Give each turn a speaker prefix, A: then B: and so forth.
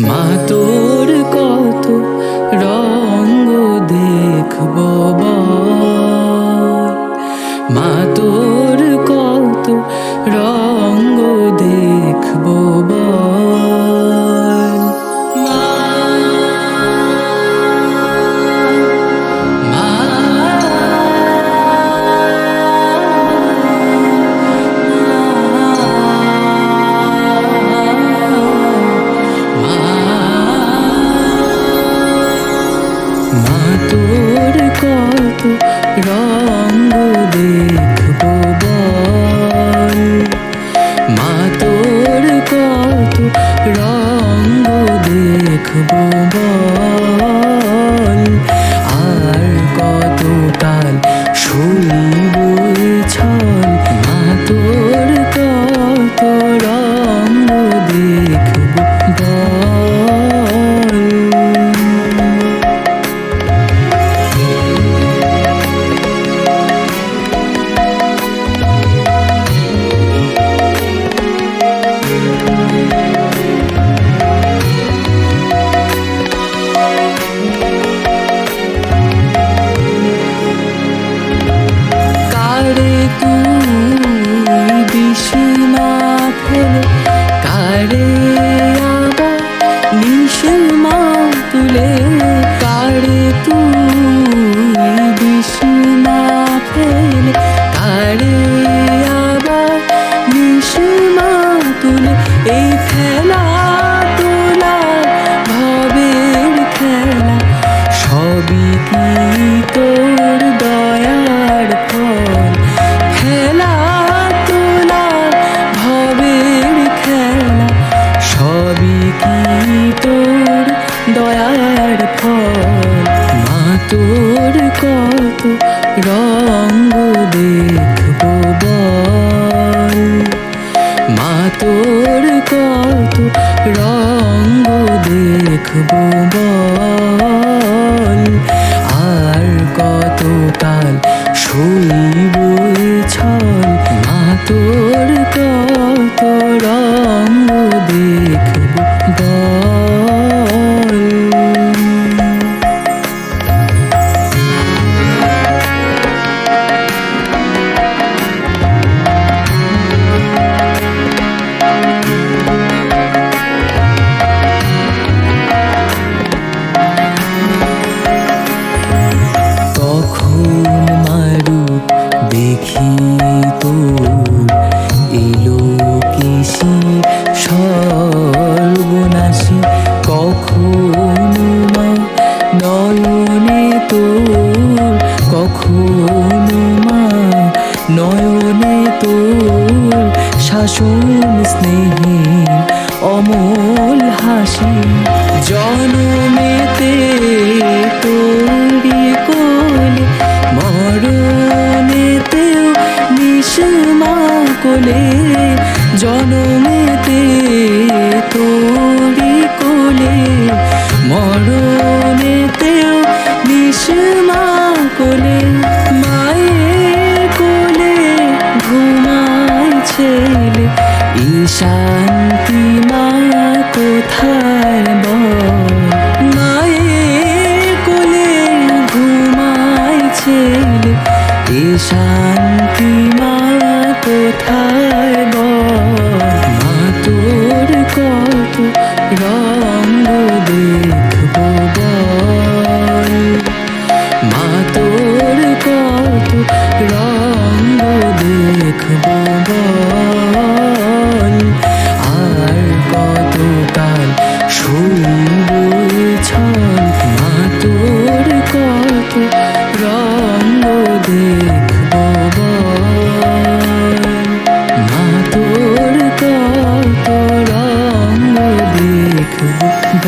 A: মা তোর কত রঙ দেখব মা তোর কত রঙ দেখব মা তোর কত রঙ দেখব বল। তোর কত রঙ্গ দেখব বল? মা, তোর কত রঙ্গ দেখব বল? আর কত কাল শুইব ছল? মা, তোর তোর এলো কেশি সর্বনাশী কখনো তোর, কখনো নয়নে তোর শাসন স্নেহে অমল হাসি। জনমেতে তোর কোলে জনমেতে তোরি কোলে, মরণেতেও নিশমা কোলে, মায়ের কোলে ঘুমায় ছেলে। ঈশান্তি মায়া কোথায় ব মায়ের কোলে ঘুমায় ছেলে। ঈশান দেখব না তোর কত রঙ দেখব